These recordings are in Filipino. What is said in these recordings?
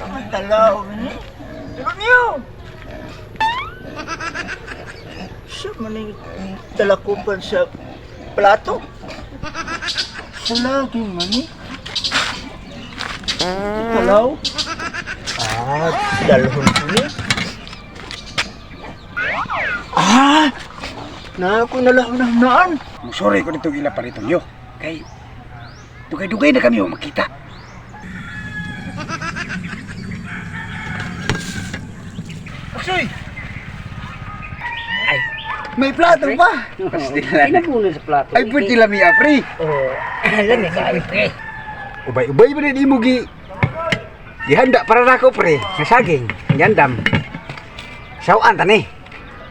Ang talaw ni. Pero niyo! Siya man yung dalakupan sa plato. Sa lagi man ni. Talaw? Ah, dalhon ni. Ah! Na ako nalang naan. Sorry ko nito ila pa rito nyo. Kay, dugay-dugay na kami oh, makita. Asoy! Ay, May plato pa! Pinabuna sa plato. Ay, pwede lami apri. oh, alam ni kayo, pre. Ubay-ubay ba na di mo gi... Gihanda para na ako pre. Sa saging. Yandam. Sawaan tani.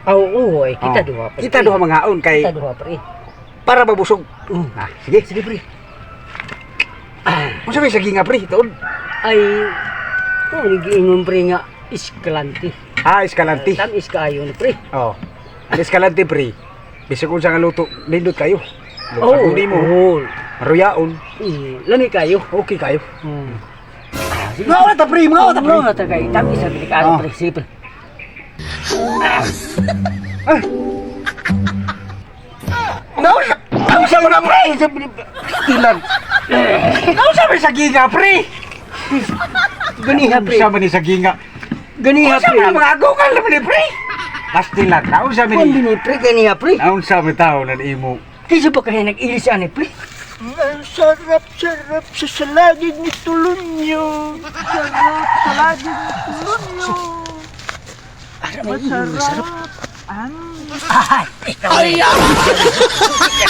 Oo, oo, ay, kita Oh. duha pa. Kita duha mga aon kay Kita duha pre. para mabusog. Mm. Ah, sige. Sige pre. Mo sabi saging nga pre, tuod. Ay, oh, nagiingon pre nga iskalante. Ah, eskalante. Tam iskaayo ni pre. Oh. Ang eskalante pre. Bisag kung sa nga luto, nindot kayo. Luto mo. oo. Maruyaon. Mm, Lami kayo. Okay kayo. Hmm. Mga wala ta pre, mga wala ta pre. Ano na tagay? Tam isa delikado Oh. pre. Sige pre. Nausa! Nausa mo na pre! Ilan? Nausa mo sa ginga pre! Ganiha pre. Nausa mo ni sa ginga. Ganiha Nausa pre. na mga agungan naman ni pre! Pastilan, nausa mo Kundi ni... ni pre ganiha pre. Nausa mo tao na imo. Kisa pa kaya nag-ilis ani pre. Ang sarap-sarap sa salagid ni Tulunyo. Sarap salagid ni Tulunyo. Masarap. Ang Ay. Ay,